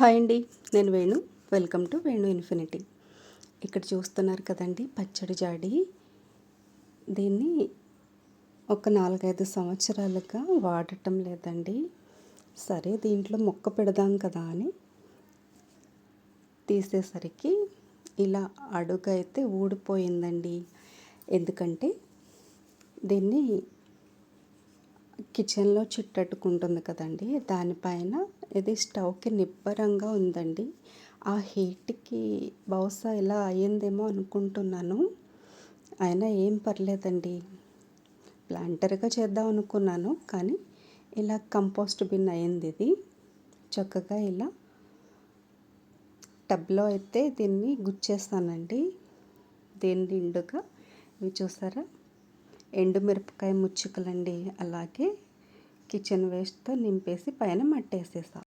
Hi అండి నేను Venu. Welcome to Venu Infinity. ఇక్కడ చూస్తున్నారు కదండి పచ్చడి జాడి. దీన్ని ఒక నాలుగైదు సంవత్సరాలుగా వాడటం లేదండి. సరే దీంట్లో మొక్క పెడదాం కదా అని తీసేసరికి ఇలా అడుగైతే ఊడిపోయిందండి. ఎందుకంటే దీన్ని కిచెన్లో చుట్టట్టుకుంటుంది కదండి దానిపైన ఇది స్టవ్కి నిబ్బరంగా ఉందండి. ఆ హీట్కి బహుశా ఇలా అయ్యిందేమో అనుకుంటున్నాను. అయినా ఏం పర్లేదండి. ప్లాంటర్గా చేద్దాం అనుకున్నాను కానీ ఇలా కంపోస్ట్ బిన్ అయింది ఇది. చక్కగా ఇలా టబ్లో అయితే దీన్ని గుచ్చేస్తానండి. దీని నిండుగా? ఇవి చూసారా? ఎండుమిరపకాయ ముచ్చుకలండి. అలాగే కిచెన్ వేస్ట్తో నింపేసి పైన మట్టేసేసా.